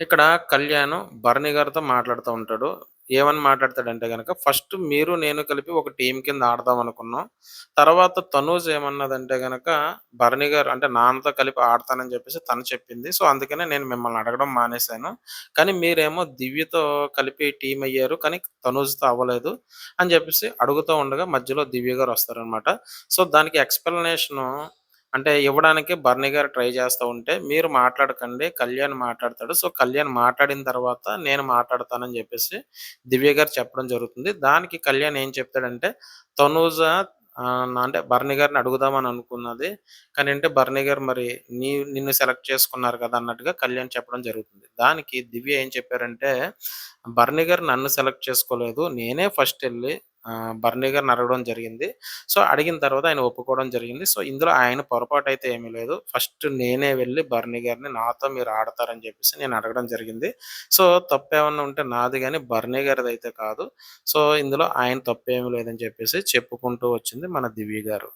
ఇక్కడ కళ్యాణ్ భరణి గారితో మాట్లాడుతూ ఉంటాడు. ఏమని మాట్లాడతాడంటే గనక, "ఫస్ట్ మీరు నేను కలిపి ఒక టీం కింద ఆడదాం అనుకున్నాం. తర్వాత తనూజ్ ఏమన్నదంటే గనక, భరణి గారు అంటే నాన్నతో కలిపి ఆడతానని చెప్పేసి తను చెప్పింది. సో, అందుకనే నేను మిమ్మల్ని అడగడం మానేశాను. కానీ మీరేమో దివ్యతో కలిపి టీం అయ్యారు. కానీ తనూజ్‌తో అవ్వలేదు" అని చెప్పేసి అడుగుతూ ఉండగా మధ్యలో దివ్య గారు వస్తారనమాట. సో, దానికి ఎక్స్ప్లెనేషను అంటే ఇవ్వడానికి బర్నీ గారు ట్రై చేస్తూ ఉంటే, "మీరు మాట్లాడకండి. కళ్యాణ్ మాట్లాడతాడు. సో, కళ్యాణ్ మాట్లాడిన తర్వాత నేను మాట్లాడతానని" చెప్పేసి దివ్య గారు చెప్పడం జరుగుతుంది. దానికి కళ్యాణ్ ఏం చెప్తాడంటే, "తనూజ అంటే భరణి గారిని అడుగుదామని అనుకున్నది. కానీ అంటే బర్నీ గారు మరి నీ నిన్ను సెలెక్ట్ చేసుకున్నారు కదా!" అన్నట్టుగా కళ్యాణ్ చెప్పడం జరుగుతుంది. దానికి దివ్య ఏం చెప్పారంటే, "భరణి గారు నన్ను సెలెక్ట్ చేసుకోలేదు. నేనే ఫస్ట్ వెళ్ళి బర్నీ గారిని అడగడం జరిగింది. సో, అడిగిన తర్వాత ఆయన ఒప్పుకోవడం జరిగింది. సో, ఇందులో ఆయన పొరపాటు అయితే ఏమీ లేదు. ఫస్ట్ నేనే వెళ్ళి బర్నీ గారిని నాతో మీరు ఆడతారని చెప్పేసి నేను అడగడం జరిగింది. సో, తప్పేమన్నా ఉంటే నాది కానీ బర్నీ గారిది అయితే కాదు. సో, ఇందులో ఆయన తప్పేమీ లేదని చెప్పేసి చెప్పుకుంటూ వచ్చింది మన దివ్య గారు.